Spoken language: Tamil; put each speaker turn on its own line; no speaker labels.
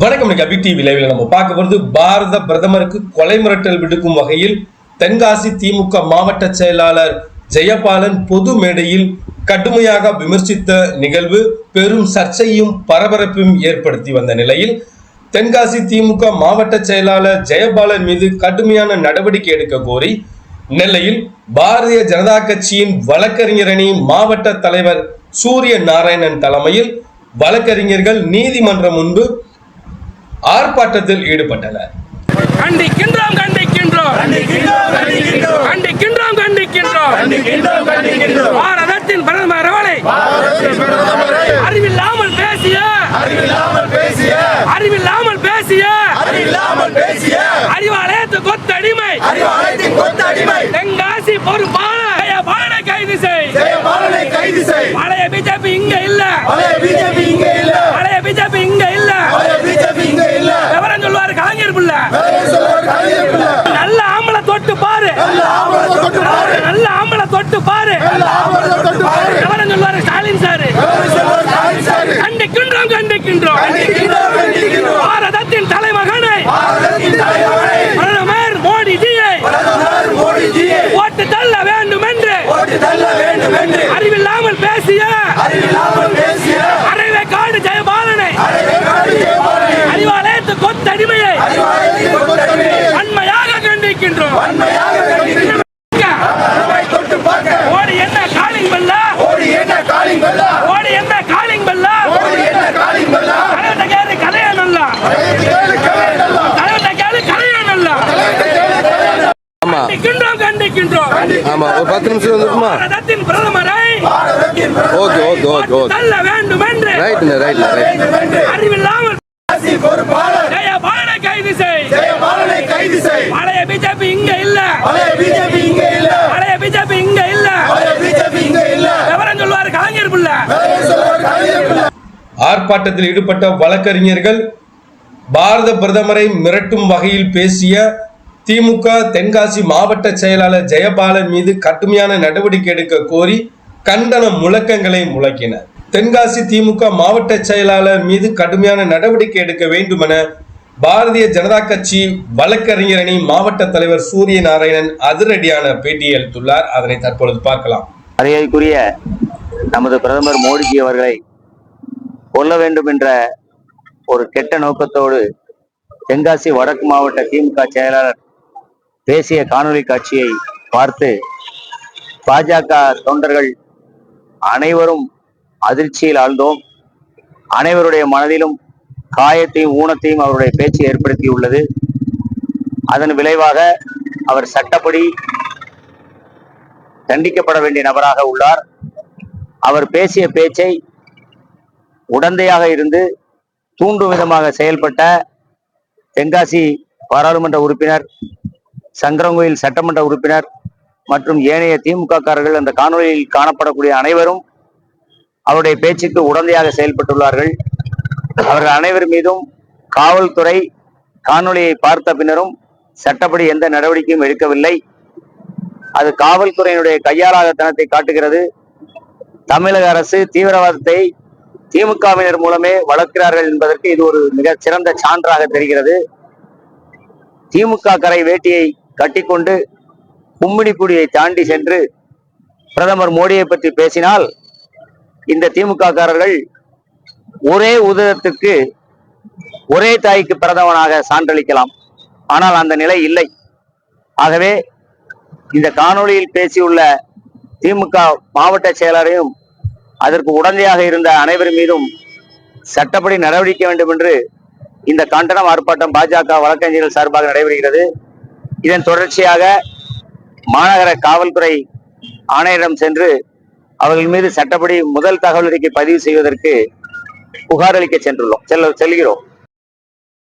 வணக்கம். இன்னைக்கு அபி டிவி லைவ்ல நம்ம பார்க்க போகிறது பாரத பிரதமருக்கு கொலை மிரட்டல் விடுக்கும் வகையில் தென்காசி திமுக மாவட்ட செயலாளர் ஜெயபாலன் பொது மேடையில் கடுமையாக விமர்சித்த நிகழ்வு பெரும் சர்ச்சையும் பரபரப்பையும் ஏற்படுத்தி வந்த நிலையில் தென்காசி திமுக மாவட்ட செயலாளர் ஜெயபாலன் மீது கடுமையான நடவடிக்கை எடுக்க கோரி நெல்லையில் பாரதிய ஜனதா கட்சியின் வழக்கறிஞரணி மாவட்ட தலைவர் சூரிய நாராயணன் தலைமையில் வழக்கறிஞர்கள் நீதிமன்றம் முன்பு ஆர்ப்பாட்டத்தில் ஈடுபட்டனர்.
கண்டிக்கின்றோம் கண்டிக்கின்றோம். கண்டிக்கின்றோம் கண்டிக்கின்றோம். பாரதத்தின் பிரதமர் அவளை அறிவில்லாமல் பேசிய அறிவில்லாமல் பேசிய. அறிவாலயத்து கொத்தடிமை. தென்காசி பொறுப்பாளர் பாலனை கைது செய் பழைய பிஜேபி இங்க இல்ல பழைய பிஜேபி இங்க இல்ல விவரம் சொல்லுவாரு கலைஞர் புள்ள நல்ல ஆம்பளை தொட்டு பாரு நல்ல ஆம்பளை தொட்டு பாரு. விவரம் சொல்லுவாரு ஸ்டாலின் சாரு. கண்டிக்கின்றோம் கண்டிக்கின்றோம். பாரதத்தின் தலைமகனை.
ஆமா ஒரு பத்து நிமிஷம் வந்துருக்குமா?
பிரதமரை
ஓகே ஓகே ஓகே ஓகே.
வேண்டும் என்று
ரைட்
அறிவில்லாமல் கைது செய் பழைய பிஜேபி இங்க இல்ல பழைய பிஜேபி இங்க இல்ல விவரம் கலைஞர்
ஆர்ப்பாட்டத்தில் ஈடுபட்ட வழக்கறிஞர்கள் பாரத பிரதமரை மிரட்டும் வகையில் பேசிய திமுக தென்காசி மாவட்ட செயலாளர் ஜெயபாலன் மீது கடுமையான நடவடிக்கை எடுக்க கோரி கண்டன முழக்கங்களை முழக்கினர். தென்காசி திமுக மாவட்ட செயலாளர் மீது கடுமையான நடவடிக்கை எடுக்க வேண்டுமென பாரதிய ஜனதா கட்சி வழக்கறிஞரணி மாவட்ட தலைவர் சூரிய நாராயணன் அதிரடியான பேட்டியை அளித்துள்ளார். அதனை தற்பொழுது பார்க்கலாம்.
மரியாதைக்குரிய நமது பிரதமர் மோடிஜி அவர்களை கொல்ல வேண்டும் என்ற ஒரு கெட்ட நோக்கத்தோடு தென்காசி வடக்கு மாவட்ட திமுக செயலாளர் பேசிய காணொளி காட்சியை பார்த்து பாஜக தொண்டர்கள் அனைவரும் அதிர்ச்சியில் ஆழ்ந்தோம். அனைவருடைய மனதிலும் காயத்தையும் ஊனத்தையும் அவருடைய பேச்சு ஏற்படுத்தியுள்ளது. அதன் விளைவாக அவர் சட்டப்படி தண்டிக்கப்பட வேண்டிய நபராக உள்ளார். அவர் பேசிய பேச்சை உடந்தையாக இருந்து தூண்டும் விதமாக செயல்பட்ட தென்காசி பாராளுமன்ற உறுப்பினர் சங்கரங்கோயில் சட்டமன்ற உறுப்பினர் மற்றும் ஏனைய திமுக காரர்கள் அந்த காணொலியில் காணப்படக்கூடிய அனைவரும் அவருடைய பேச்சுக்கு உடந்தையாக செயல்பட்டுள்ளார்கள். அவர்கள் அனைவர் மீதும் காவல்துறை காணொளியை பார்த்த பின்னரும் சட்டப்படி எந்த நடவடிக்கையும் எடுக்கவில்லை. அது காவல்துறையினுடைய கையாளாகத்தனத்தை காட்டுகிறது. தமிழக அரசு தீவிரவாதத்தை திமுகவினர் மூலமே வளர்க்கிறார்கள் என்பதற்கு இது ஒரு மிக சிறந்த சான்றாக தெரிகிறது. திமுக கரை வேட்டியை கட்டிக்கொண்டு கும்மிடிக்குடியை தாண்டி சென்று பிரதமர் மோடியை பற்றி பேசினால் இந்த திமுக காரர்கள் ஒரே உதயத்துக்கு ஒரே தாய்க்கு பிரதமனாக சான்றளிக்கலாம். ஆனால் அந்த நிலை இல்லை. ஆகவே இந்த காணொளியில் பேசியுள்ள திமுக மாவட்ட செயலரையும் அதற்கு உடந்தையாக இருந்த அனைவர் மீதும் சட்டப்படி நடவடிக்கை வேண்டும் என்று இந்த கண்டனம் ஆர்ப்பாட்டம் பாஜக வழக்கறிஞர்கள் சார்பாக நடைபெறுகிறது. இதன் தொடர்ச்சியாக மாநகர காவல்துறை ஆணையரிடம் சென்று அவர்கள் மீது சட்டப்படி முதல் தகவல் அறிக்கை பதிவு செய்வதற்கு புகார் அளிக்க சென்றுள்ளோம். செல்ல செல்கிறோம்.